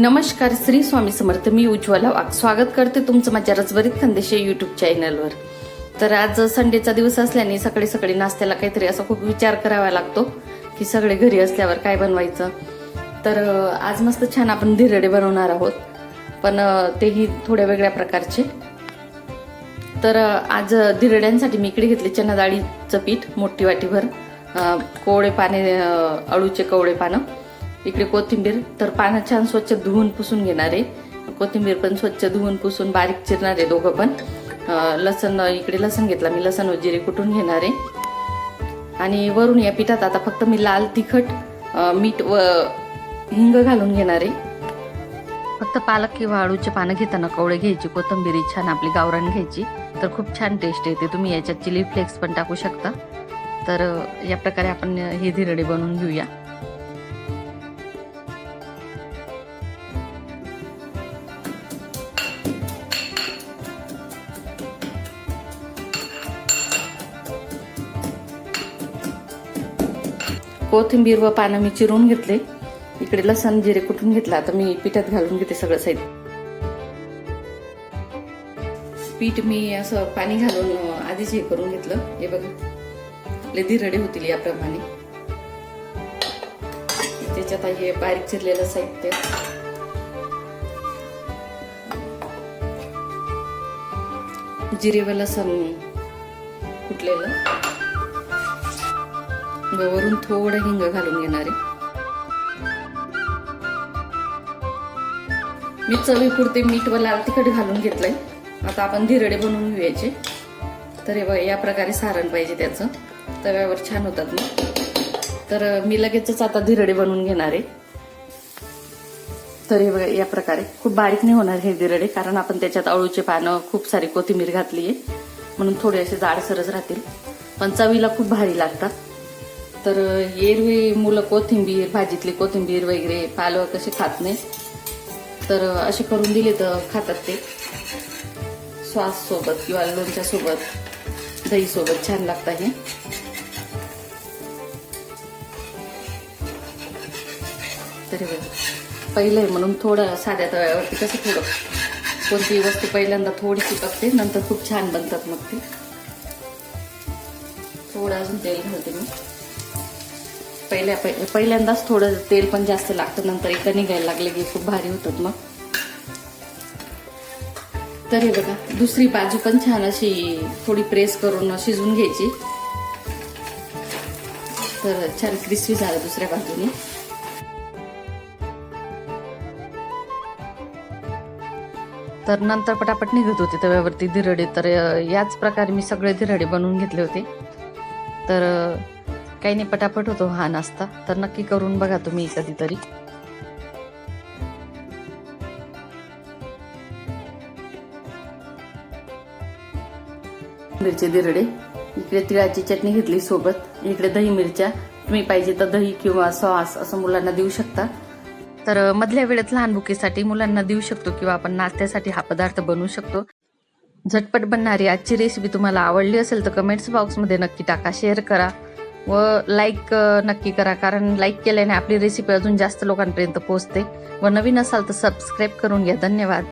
नमस्कार श्री स्वामी समर्थ. मी उज्ज्वला वाघ. स्वागत करते तुमचं माझ्या रसभरीत खानदेशी युट्यूब चॅनलवर तर आज संडेचा दिवस असल्याने सकाळी सकाळी नाश्त्याला काहीतरी असा खूप विचार करावा लागतो की सगळे घरी असल्यावर काय बनवायचं. तर आज मस्त छान आपण धिरडे बनवणार आहोत. पण तेही थोड्या वेगळ्या प्रकारचे. तर आज धिरड्यांसाठी मी इकडे घेतले चना डाळीचं पीठ मोठी वाटीभर. कोवळे पाने अळूचे कवळे पानं. इकडे कोथिंबीर तर पानं छान स्वच्छ धुवून पुसून घेणार आहे. कोथिंबीर पण स्वच्छ धुवून पुसून बारीक चिरणार आहे दोघं पण. लसण इकडे लसण घेतला मी लसण वजिरे जिरे कुटून घेणार आहे. आणि वरून या पिठात आता फक्त मी लाल तिखट मीठ व हिंग घालून घेणार आहे. फक्त पालक किंवा आळूचे पानं घेताना कवळे घ्यायची कोथिंबीरी छान आपली गावरान घ्यायची. तर खूप छान टेस्ट येते. तुम्ही याच्यात चिली फ्लेक्स पण टाकू शकता. तर या प्रकारे आपण हे धिरडे बनवून घेऊया. कोथिंबीर व पानं मी चिरून घेतले. इकडे लसण जिरे कुठून घेतला? आता मी पिठात घालून घेते सगळं साहित्य. पीठ मी असं पाणी घालून आधीच हे करून घेतलं. हे बघा आपले धिरडे होतील याप्रमाणे. त्याच्यात हे बारीक चिरलेलं साहित्य. जिरे व लसण कुटलेलं व वरून थोडं हिंग घालून घेणार आहे. मी चवीपुरते मीठ व लाल तिखट घालून घेतलंय. आता आपण धिरडे बनवून घेऊयाचे तर हे या प्रकारे सारण पाहिजे त्याचं. तव्यावर छान होतात मग तर मी लगेचच आता धिरडे बनवून घेणार आहे. तर हे बघा या प्रकारे. खूप बारीक नाही होणार हे धिरडे कारण आपण त्याच्यात अळूचे पानं खूप सारी कोथिंबीर घातली आहे म्हणून थोडे असे जाडसरच राहतील. पण चवीला खूप भारी लागतात. तर एरवी मुलं कोथिंबीर भाजीतली कोथिंबीर वगैरे पालक कसे खात नाही. तर असे करून दिले तर खातात ते. श्वास सोबत किंवा लोणच्या सोबत दही सोबत छान लागतं हे. तरी पहिलं आहे म्हणून थोडं साध्या तव्यावरती कसं थोडं कोणती वस्तू पहिल्यांदा थोडीशी पकते नंतर खूप छान बनतात मग ते. थोडं अजून तेल घालते मी. पहिल्या पहिल्यांदाच थोडं तेल पण जास्त लागतं नंतर एकदा निघायला लागले की खूप भारी होतात मग. तर हे बघा दुसरी बाजू पण छान अशी थोडी प्रेस करून शिजवून घ्यायची. तर छान क्रिस्पी झालं दुसऱ्या बाजूने. तर नंतर पटापट निघत होते तव्यावरती धिरडे तर याच प्रकारे मी सगळे धिरडे बनवून घेतले होते. तर काही नाही पटापट होतो हा नाश्ता. तर नक्की करून बघा तुम्ही कधीतरी. मिरची धिरडे. इकडे तिळाची चटणी घेतली सोबत. इकडे दही मिरच्या. तुम्ही पाहिजे तर दही किंवा सॉस असं मुलांना देऊ शकता. तर मधल्या वेळेत लहान बुकेसाठी मुलांना देऊ शकतो किंवा आपण नाश्त्यासाठी हा पदार्थ बनवू शकतो. झटपट बनणारी आजची रेसिपी तुम्हाला आवडली असेल तर कमेंट्स बॉक्समध्ये नक्की टाका शेअर करा. व लाईक नक्की करा. कारण लाईक केल्याने आपली रेसिपी अजून जास्त लोकांपर्यंत पोहोचते. व नवीन असाल तर सबस्क्राईब करून घ्या. धन्यवाद.